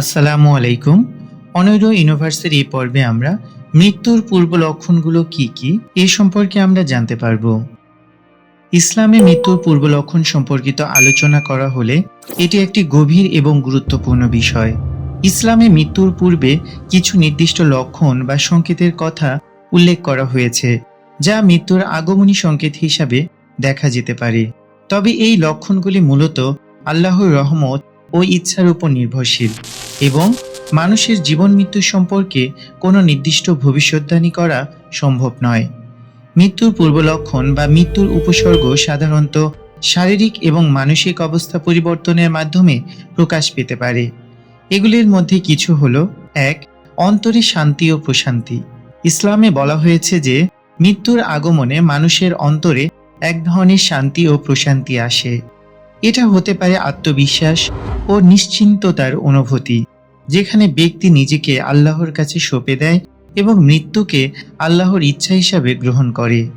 আসসালামু আলাইকুম। অনৈর এই পর্বে আমরা মৃত্যুর পূর্ব লক্ষণগুলো কি কি এ সম্পর্কে আমরা জানতে পারব। ইসলামে মৃত্যুর পূর্ব লক্ষণ সম্পর্কিত আলোচনা করা হলে এটি একটি গভীর এবং গুরুত্বপূর্ণ বিষয়। ইসলামে মৃত্যুর পূর্বে কিছু নির্দিষ্ট লক্ষণ বা সংকেতের কথা উল্লেখ করা হয়েছে, যা মৃত্যুর আগমনী সংকেত হিসাবে দেখা যেতে পারে। তবে এই লক্ষণগুলি মূলত আল্লাহর রহমত ও ইচ্ছার উপর নির্ভরশীল। এবং মানুষের জীবন মৃত্যু সম্পর্কে কোনো নির্দিষ্ট ভবিষ্যদ্বাণী করা সম্ভব নয়। মৃত্যুর পূর্বলক্ষণ বা মৃত্যুর উপসর্গ সাধারণত শারীরিক এবং মানসিক অবস্থা পরিবর্তনের মাধ্যমে প্রকাশ পেতে পারে। এগুলির মধ্যে কিছু হল, এক, অন্তরে শান্তি ও প্রশান্তি। ইসলামে বলা হয়েছে যে, মৃত্যুর আগমনে মানুষের অন্তরে এক ধরনের শান্তি ও প্রশান্তি আসে। এটা হতে পারে আত্মবিশ্বাস ও নিশ্চিন্ততার অনুভূতি, যেখানে ব্যক্তি নিজেকে আল্লাহর কাছে সঁপে দেয় এবং মৃত্যুকে আল্লাহর ইচ্ছা হিসাবে গ্রহণ করে।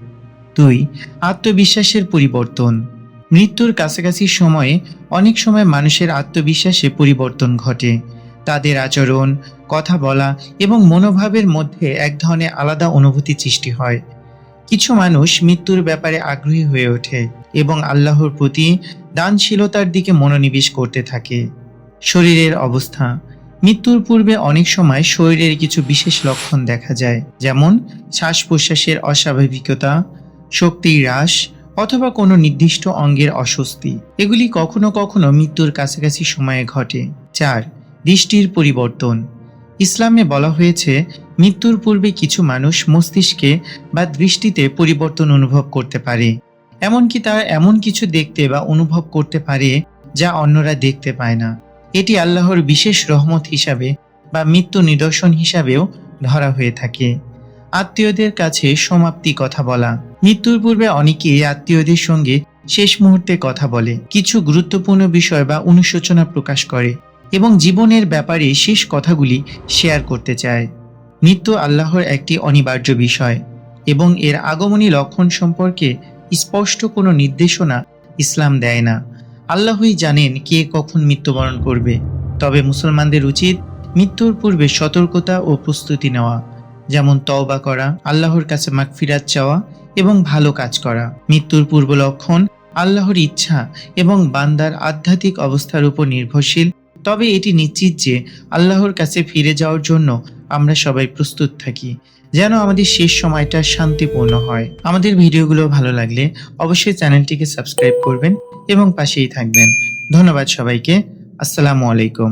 দুই, আত্মবিশ্বাসের পরিবর্তন। মৃত্যুর কাছাকাছি সময়ে অনেক সময় মানুষের আত্মবিশ্বাসে পরিবর্তন ঘটে। তাদের আচরণ, কথা বলা এবং মনোভাবের মধ্যে এক ধরনের আলাদা অনুভূতি সৃষ্টি হয়। কিছু মানুষ মৃত্যুর ব্যাপারে আগ্রহী হয়ে ওঠে। এবং আল্লাহর প্রতি দানশীলতার দিকে মনোনিবেশ করতে থাকে। শরীরের অবস্থা। মৃত্যুর পূর্বে অনেক সময় শরীরের কিছু বিশেষ লক্ষণ দেখা যায়, যেমন শ্বাস প্রশ্বাসের অস্বাভাবিকতা শক্তি হ্রাস, অথবা কোনো নির্দিষ্ট অঙ্গের অস্বস্তি। এগুলি কখনো কখনো মৃত্যুর কাছাকাছি সময়ে ঘটে। চার, দৃষ্টির পরিবর্তন। ইসলামে বলা হয়েছে, মৃত্যুর পূর্বে কিছু মানুষ মস্তিষ্কে বা দৃষ্টিতে পরিবর্তন অনুভব করতে পারে। এমনকি তারা এমন কিছু দেখতে বা অনুভব করতে পারে যা অন্যরা দেখতে পায় না। এটি আল্লাহর বিশেষ রহমত হিসাবে বা মৃত্যু নিদর্শন হিসাবেও ধরা হয়ে থাকে। আত্মীয়দের কাছে সমাপ্তি কথা বলা। মৃত্যুর পূর্বে অনেকেই আত্মীয়দের সঙ্গে শেষ মুহূর্তে কথা বলে, কিছু গুরুত্বপূর্ণ বিষয় বা অনুশোচনা প্রকাশ করে এবং জীবনের ব্যাপারে শেষ কথাগুলি শেয়ার করতে চায়। মৃত্যু আল্লাহর একটি অনিবার্য বিষয় এবং এর আগমনী লক্ষণ সম্পর্কে স্পষ্ট কোনো নির্দেশনা ইসলাম দেয় না। আল্লাহই জানেন কে কখন মৃত্যুবরণ করবে। তবে মুসলমানদের উচিত মৃত্যুর পূর্বে সতর্কতা ও প্রস্তুতি নেওয়া, যেমন তওবা করা, আল্লাহর কাছে মাগফিরাত চাওয়া এবং ভালো কাজ করা। মৃত্যুর পূর্ব লক্ষণ আল্লাহর ইচ্ছা এবং বান্দার আধ্যাত্মিক অবস্থার উপর নির্ভরশীল, তবে এটি নিশ্চিত যে আল্লাহর কাছে ফিরে যাওয়ার জন্য আমরা সবাই প্রস্তুত থাকি, যেন আমাদের শেষ সময়টা শান্তিপূর্ণ হয়। আমাদের ভিডিওগুলো ভালো লাগলে অবশ্যই চ্যানেলটিকে সাবস্ক্রাইব করবেন এবং পাশেই থাকবেন। ধন্যবাদ সবাইকে। আসসালামু আলাইকুম।